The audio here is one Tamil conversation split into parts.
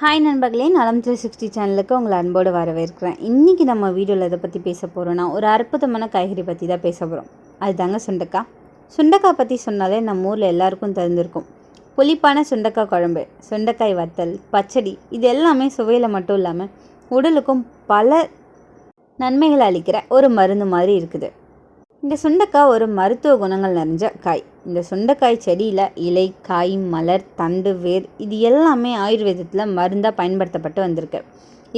ஹாய் நண்பர்களே நலம் த்ரீ சிக்ஸ்டி சேனலுக்கு உங்களை அன்போடு வரவேற்கிறேன். இன்றைக்கி நம்ம வீடியோவில் எதை பற்றி பேச போகிறோன்னா ஒரு அற்புதமான காய்கறி பற்றி தான் பேச போகிறோம் அதுதாங்க சுண்டக்காய். சுண்டக்காய் பற்றி சொன்னாலே நம்ம ஊரில் எல்லாருக்கும் தெரிஞ்சிருக்கும். புளிப்பான சுண்டக்காய் குழம்பு சுண்டக்காய் வத்தல் பச்சடி இது எல்லாமே சுவையில் மட்டும் இல்லாமல் உடலுக்கும் பல நன்மைகளை அளிக்கிற ஒரு மருந்து மாதிரி இருக்குது. இந்த சுண்டைக்காய் ஒரு மருத்துவ குணங்கள் நிறைஞ்ச காய். இந்த சுண்டைக்காய் செடியில் இலை காய் மலர் தண்டு வேர் இது எல்லாமே ஆயுர்வேதத்தில் மருந்தாக பயன்படுத்தப்பட்டு வந்திருக்கு.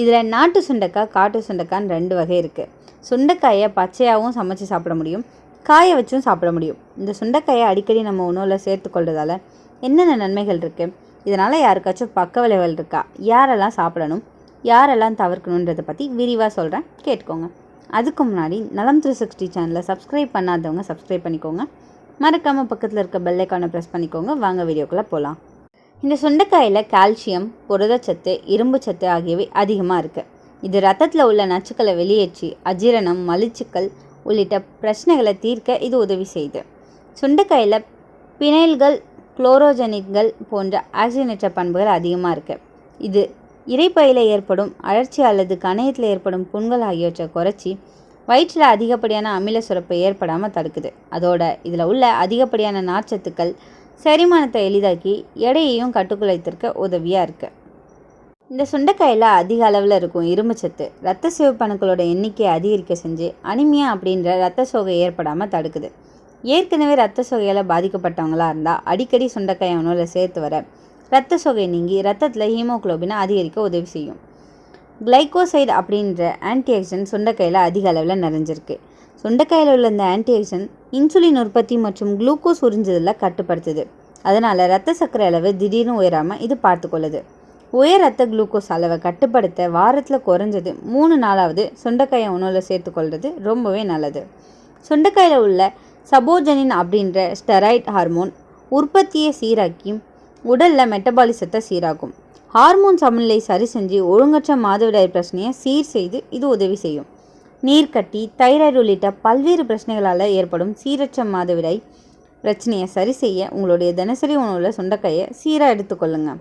இதில் நாட்டு சுண்டைக்காய் காட்டு சுண்டைக்காய்னு ரெண்டு வகை இருக்குது சுண்டைக்காயை பச்சையாகவும் சமைச்சு சாப்பிட முடியும் காய வச்சும் சாப்பிட முடியும். இந்த சுண்டைக்காயை அடிக்கடி நம்ம உணவில் சேர்த்துக்கொள்றதால என்னென்ன நன்மைகள் இருக்குது இதனால் யாருக்காச்சும் பக்க விளைவுகள் இருக்கா? யாரெல்லாம் சாப்பிடணும்? யாரெல்லாம் தவிர்க்கணுன்றதை பற்றி விரிவாக சொல்கிறேன் கேட்டுக்கோங்க. அதுக்கு முன்னாடி நலம் த்ரீ சிக்ஸ்டி சேனலை சப்ஸ்கிரைப் பண்ணாதவங்க சப்ஸ்கிரைப் பண்ணிக்கோங்க. மறக்காமல் பக்கத்தில் இருக்க பெல்லைக்கானை ப்ரெஸ் பண்ணிக்கோங்க. வாங்க வீடியோக்குள்ளே போகலாம் இந்த சுண்டைக்காயில் கால்சியம் புரதச்சத்து இரும்பு சத்து ஆகியவை அதிகமாக இருக்குது இது ரத்தத்தில் உள்ள நச்சுக்களை வெளியேற்றி அஜீரணம் மலிச்சுக்கள் உள்ளிட்ட பிரச்சனைகளை தீர்க்க இது உதவி செய்யுது. சுண்டைக்காயில் பினைல்கள் குளோரோஜெனிக்கள் போன்ற ஆக்சிஜனேற்ற பண்புகள் அதிகமாக இருக்குது இது இறைப்பையில் ஏற்படும் அழற்சி அல்லது கணையத்தில் ஏற்படும் புண்கள் ஆகியவற்றை குறைச்சி வயிற்றில் அதிகப்படியான அமில சுரப்பு ஏற்படாமல் தடுக்குது. அதோட இதில் உள்ள அதிகப்படியான நார்ச்சத்துக்கள் செரிமானத்தை எளிதாக்கி எடையையும் கட்டுக்குலைத்திருக்க உதவியாக இருக்குது இந்த சுண்டைக்காயில் அதிக அளவில் இருக்கும் இரும்புச்சத்து ரத்த சிவப்பணுக்களோட எண்ணிக்கையை அதிகரிக்க செஞ்சு அனிமியா அப்படின்ற ரத்த சோகை ஏற்படாமல் தடுக்குது. ஏற்கனவே ரத்த சோகையால் பாதிக்கப்பட்டவங்களாக இருந்தால் அடிக்கடி சுண்டைக்காயை உணவில் சேர்த்து வர ரத்த சொகை நீங்கி ரத்தத்தில் ஹீமோகுளோபினை அதிகரிக்க உதவி செய்யும். கிளைகோசைடு அப்படின்ற ஆன்டிஆக்சிடென்ட் சுண்டைக்காயில் அதிக அளவில் நிறைஞ்சிருக்கு. சுண்டைக்காயில் உள்ள இந்த ஆன்டிஆக்சிடென்ட் இன்சுலின் உற்பத்தி மற்றும் குளுக்கோஸ் உறிஞ்சுதலில் கட்டுப்படுத்துது. அதனால் ரத்த சர்க்கரை அளவு திடீர்னு உயராமல் இது பார்த்துக்கொள்ளுது. உயர் ரத்த குளுக்கோஸ் அளவை கட்டுப்படுத்த வாரத்தில் குறைஞ்சது மூணு நாளாவது சுண்டைக்காயை உணவில் சேர்த்துக்கொள்வது ரொம்பவே நல்லது. சுண்டைக்காயில் உள்ள சபோஜனின் அப்படின்ற ஸ்டெராய்ட் ஹார்மோன் உற்பத்தியை சீராக்கி உடலில் மெட்டபாலிசத்தை சீராகும் ஹார்மோன் சமநிலை சரி செஞ்சு ஒழுங்கற்ற மாதவிடாய் பிரச்சனையை சீர் செய்து இது உதவி செய்யும். நீர்க்கட்டி தைராய்டு உள்ளிட்ட பல்வேறு பிரச்சனைகளால் ஏற்படும் சீரற்ற மாதவிடாய் பிரச்சனையை சரி செய்ய உங்களுடைய தினசரி உணவில் சுண்டைக்காயை சீராக எடுத்துக்கொள்ளுங்க.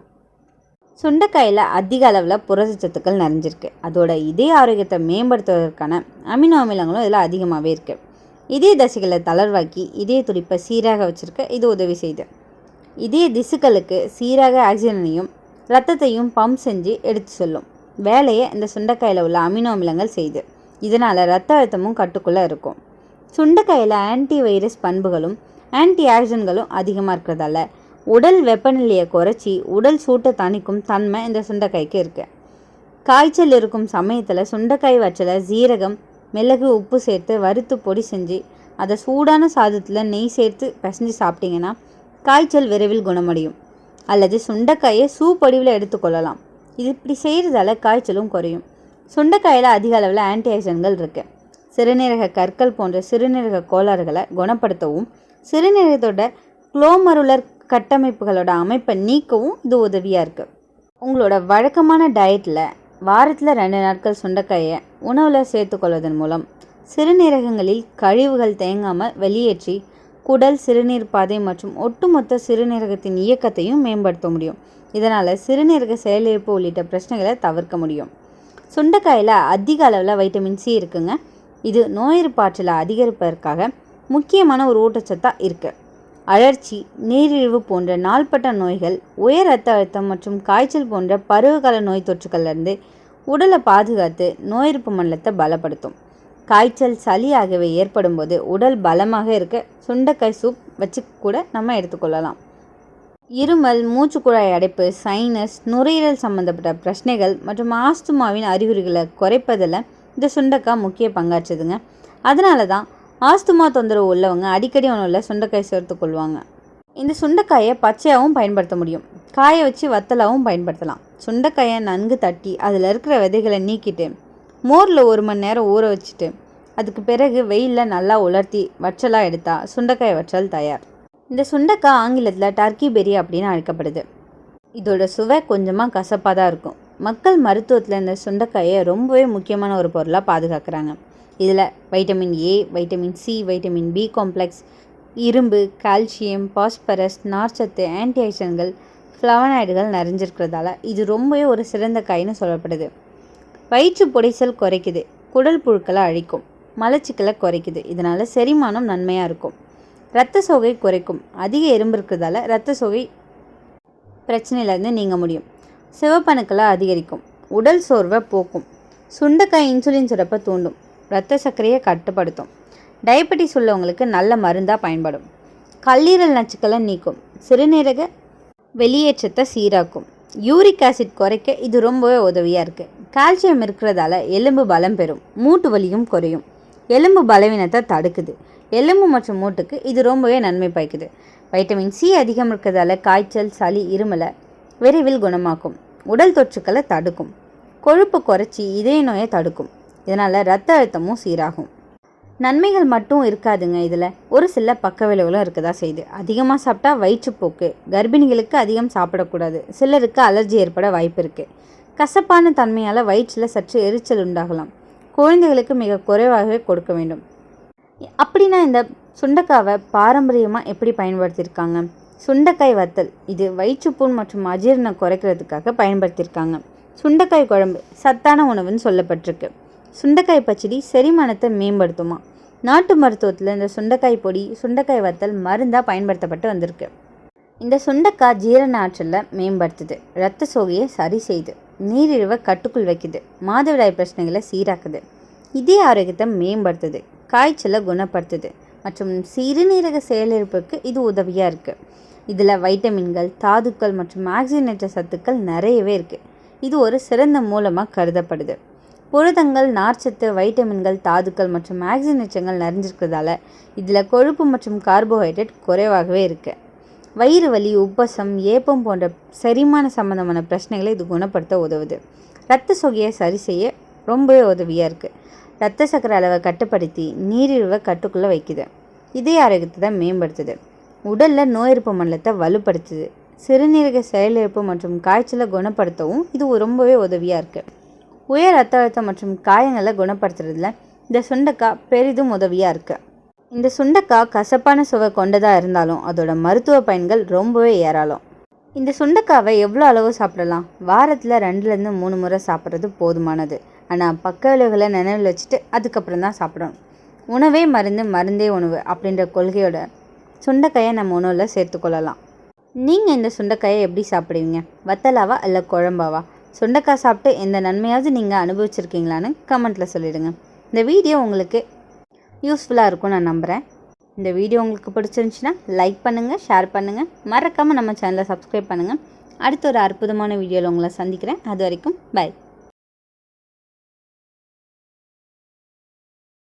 சுண்டைக்காயில் அதிக அளவில் புரதச்சத்துக்கள் நிறைஞ்சிருக்கு. அதோட இதய ஆரோக்கியத்தை மேம்படுத்துவதற்கான அமினோ அமிலங்களும் இதில் அதிகமாகவே இருக்குது இதய தசைகளை தளர்வாக்கி இதய துடிப்பை சீராக வச்சுருக்க இது உதவி செய்யுது. இதய திசுக்களுக்கு சீராக ஆக்சிஜனையும் ரத்தத்தையும் பம்ப் செஞ்சு எடுத்து சொல்லும். வேலையை இந்த சுண்டைக்காயில் உள்ள அமினோ அமிலங்கள் செய்யுது இதனால் ரத்த அழுத்தமும் கட்டுக்குள்ளே இருக்கும். சுண்டைக்காயில் ஆன்டி வைரஸ் பண்புகளும் ஆன்டி ஆக்சிஜன்களும் அதிகமாக இருக்கிறதால உடல் வெப்பநிலையை குறைச்சி உடல் சூட்டை தணிக்கும் தன்மை இந்த சுண்டைக்காய்க்கு இருக்குது காய்ச்சல் இருக்கும் சமயத்தில் சுண்டைக்காய் வச்சல ஜீரகம் மிளகு உப்பு சேர்த்து வறுத்து பொடி செஞ்சு அதை சூடான சாதத்தில் நெய் சேர்த்து பிசைஞ்சு சாப்பிட்டிங்கன்னா காய்ச்சல் விரைவில் குணமடையும். அல்லது சுண்டைக்காயை சூப் வடிவில் எடுத்துக்கொள்ளலாம் இது இப்படி செய்கிறதால காய்ச்சலும் குறையும். சுண்டைக்காயில் அதிக அளவில் ஆன்டி இருக்குது சிறுநீரக கற்கள் போன்ற சிறுநீரக கோளாறுகளை குணப்படுத்தவும் சிறுநீரகத்தோட குளோமருலர் கட்டமைப்புகளோட அமைப்பை நீக்கவும் இது உதவியாக இருக்குது உங்களோட வழக்கமான டயட்டில் வாரத்தில் ரெண்டு நாட்கள் சுண்டைக்காயை உணவில் சேர்த்துக்கொள்வதன் மூலம் சிறுநீரகங்களில் கழிவுகள் தேங்காமல் வெளியேற்றி குடல் சிறுநீர் பாதை மற்றும் ஒட்டுமொத்த சிறுநீரகத்தின் இயக்கத்தையும் மேம்படுத்த முடியும். இதனால் சிறுநீரக செயலிழப்பு உள்ளிட்ட பிரச்சனைகளை தவிர்க்க முடியும். சுண்டைக்காயில் அதிக அளவில் வைட்டமின் சி இருக்குங்க. இது நோயெதிர்ப்பாற்றலை அதிகரிப்பதற்காக முக்கியமான ஒரு ஊட்டச்சத்தாக இருக்குது அழற்சி நீரிழிவு போன்ற நாள்பட்ட நோய்கள் உயர் ரத்த அழுத்தம் மற்றும் காய்ச்சல் போன்ற பருவகால நோய் தொற்றுக்கள்லேருந்து உடலை பாதுகாத்து நோய் எதிர்ப்பு மண்டலத்தை பலப்படுத்தும். காய்ச்சல் சளி ஆகியவை ஏற்படும் போது உடல் பலமாக இருக்க சுண்டைக்காய் சூப் வச்சு கூட நம்ம எடுத்துக்கொள்ளலாம் இருமல் மூச்சுக்குழாய் அடைப்பு சைனஸ் நுரையீரல் சம்பந்தப்பட்ட பிரச்சனைகள் மற்றும் ஆஸ்துமாவின் அறிகுறிகளை குறைப்பதில் இந்த சுண்டக்காய் முக்கிய பங்காற்றுதுங்க. அதனால தான் ஆஸ்துமா தொந்தரவு உள்ளவங்க அடிக்கடி உணவில் சுண்டைக்காய் சேர்த்துக்கொள்வாங்க இந்த சுண்டைக்காயை பச்சையாகவும் பயன்படுத்த முடியும். காய வச்சு வத்தலாகவும் பயன்படுத்தலாம். சுண்டைக்காயை நன்கு தட்டி அதில் இருக்கிற விதைகளை நீக்கிட்டு மோரில் ஒரு மணி நேரம் ஊற வச்சுட்டு அதுக்கு பிறகு வெயிலில் நல்லா உலர்த்தி வற்றலாக எடுத்தால் சுண்டைக்காய் வற்றல் தயார். இந்த சுண்டைக்காய் ஆங்கிலத்தில் டர்க்கி பெரி அப்படின்னு அழைக்கப்படுது. இதோட சுவை கொஞ்சமாக கசப்பாக தான் இருக்கும். மக்கள் மருத்துவத்தில் இந்த சுண்டைக்காயை ரொம்பவே முக்கியமான ஒரு பொருளாக பாதுகாக்கிறாங்க. இதில் vitamin A vitamin C vitamin B complex இரும்பு கால்சியம் பாஸ்பரஸ் நார்ச்சத்து ஆன்டிஆக்சிடன்ட்கள் ஃப்ளவனாய்டுகள் நிறைஞ்சிருக்கிறதால இது ரொம்பவே ஒரு சிறந்த காயின்னு சொல்லப்படுது. வயிற்று புடைசல் குறைக்குது. குடல் புழுக்களை அழிக்கும். மலச்சிக்கலை குறைக்குது. இதனால் செரிமானம் நன்மையாக இருக்கும். இரத்த சோகை குறைக்கும். அதிக எறும்பு இருக்கிறதால இரத்த சோகை பிரச்சனையிலேருந்து நீங்க முடியும். சிவப்பணுக்களை அதிகரிக்கும். உடல் சோர்வை போக்கும். சுண்டக்காய் இன்சுலின் சுரப்பை தூண்டும். இரத்த சர்க்கரையை கட்டுப்படுத்தும். டயபெட்டிஸ் உள்ளவங்களுக்கு நல்ல மருந்தாக பயன்படும். கல்லீரல் நச்சுக்களை நீக்கும். சிறுநீரக வெளியேற்றத்தை சீராக்கும். யூரிக் ஆசிட் குறைக்க இது ரொம்பவே உதவியாக இருக்குது கால்சியம் இருக்கிறதால எலும்பு பலம் பெறும். மூட்டு வலியும் குறையும். எலும்பு பலவீனத்தை தடுக்குது. எலும்பு மற்றும் மூட்டுக்கு இது ரொம்பவே நன்மை பயக்குது. வைட்டமின் சி அதிகம் இருக்கிறதால காய்ச்சல் சளி இருமலை விரைவில் குணமாக்கும். உடல் தொற்றுக்களை தடுக்கும். கொழுப்பு குறைச்சி இதய நோயை தடுக்கும். இதனால் ரத்த அழுத்தமும் சீராகும். நன்மைகள் மட்டும் இருக்காதுங்க இதில். ஒரு சில பக்க விளைவுகளும் இருக்கதா செய்யுது. அதிகமாக சாப்பிட்டா வயிற்றுப்போக்கு கர்ப்பிணிகளுக்கு அதிகம் சாப்பிடக்கூடாது. சிலருக்கு அலர்ஜி ஏற்பட வாய்ப்பு இருக்குது கசப்பான தன்மையால் வயிற்றில் சற்று எரிச்சல் உண்டாகலாம். குழந்தைகளுக்கு மிக குறைவாகவே கொடுக்க வேண்டும். அப்படின்னா இந்த சுண்டைக்காவை பாரம்பரியமாக எப்படி பயன்படுத்தியிருக்காங்க? சுண்டைக்காய் வத்தல் இது வயிற்றுப்புண் மற்றும் அஜீரணம் குறைக்கிறதுக்காக பயன்படுத்தியிருக்காங்க. சுண்டைக்காய் குழம்பு சத்தான உணவுன்னு சொல்லப்பட்டிருக்கு. சுண்டைக்காய் பச்சடி செரிமானத்தை மேம்படுத்துமா? நாட்டு மருத்துவத்தில் இந்த சுண்டைக்காய் பொடி சுண்டைக்காய் வத்தல் மருந்தாக பயன்படுத்தப்பட்டு வந்திருக்கு. இந்த சுண்டைக்காய் ஜீரண ஆற்றலை மேம்படுத்துது. இரத்த சோகையை சரி செய்யுது நீரிழிவை கட்டுக்குள் வைக்குது. மாதவிடாய் பிரச்சனைகளை சீராக்குது. இதய ஆரோக்கியத்தை மேம்படுத்துது. காய்ச்சலை குணப்படுத்துது. மற்றும் சிறுநீரக செயலிழப்புக்கு இது உதவியாக இருக்குது இதில் வைட்டமின்கள் தாதுக்கள் மற்றும் ஆக்சிஜனேற்ற சத்துக்கள் நிறையவே இருக்குது இது ஒரு சிறந்த மூலமாக கருதப்படுது. புரதங்கள் நார்ச்சத்து வைட்டமின்கள் தாதுக்கள் மற்றும் ஆக்சிஜனேற்றங்கள் நிறைஞ்சிருக்கிறதால இதில் கொழுப்பு மற்றும் கார்போஹைட்ரேட் குறைவாகவே இருக்குது வயிறு வலி உப்பசம் ஏப்பம் போன்ற செரிமான சம்பந்தமான பிரச்சனைகளை இது குணப்படுத்த உதவுது. இரத்த சொகையை சரி செய்ய ரொம்பவே உதவியாக இருக்குது இரத்த சக்கரை அளவை கட்டுப்படுத்தி நீரிழிவை கட்டுக்குள்ளே வைக்குது. இதய ஆரோக்கியத்தை தான் மேம்படுத்துது. உடலில் நோய் எதிர்ப்பு மண்டலத்தை வலுப்படுத்துது. சிறுநீரக செயலிழப்பு மற்றும் காய்ச்சலை குணப்படுத்தவும் இது ரொம்பவே உதவியாக இருக்குது உயர் ரத்த அழுத்தம் மற்றும் காயங்களை குணப்படுத்துறதுல இந்த சுண்டக்காய் பெரிதும் உதவியாக இருக்குது இந்த சுண்டைக்காய் கசப்பான சுவை கொண்டதாக இருந்தாலும் அதோட மருத்துவ பயன்கள் ரொம்பவே ஏராளம். இந்த சுண்டைக்காவை எவ்வளோ அளவு சாப்பிடலாம்? வாரத்தில் ரெண்டுலேருந்து மூணு முறை சாப்பிட்றது போதுமானது. ஆனால் பக்க விளைவுகளை நினைவில் வச்சுட்டு அதுக்கப்புறம் தான் சாப்பிடணும். உணவே மருந்து மருந்தே உணவு அப்படின்ற கொள்கையோட சுண்டைக்காயை நம்ம உணவில் சேர்த்துக்கொள்ளலாம் நீங்கள் இந்த சுண்டைக்காயை எப்படி சாப்பிடுவீங்க? வத்தலாவா இல்லை குழம்பாவா? சுண்டைக்காய் சாப்பிட்டு எந்த நன்மையாவது நீங்கள் அனுபவிச்சிருக்கீங்களான்னு கமெண்ட்டில் சொல்லிவிடுங்க இந்த வீடியோ உங்களுக்கு யூஸ்ஃபுல்லாக இருக்கும் நான் நம்புகிறேன் இந்த வீடியோ உங்களுக்கு பிடிச்சிருந்துச்சின்னா லைக் பண்ணுங்கள் ஷேர் பண்ணுங்கள் மறக்காமல் நம்ம சேனலை சப்ஸ்கிரைப் பண்ணுங்கள் அடுத்த ஒரு அற்புதமான வீடியோவில் உங்களை சந்திக்கிறேன். அது வரைக்கும் பை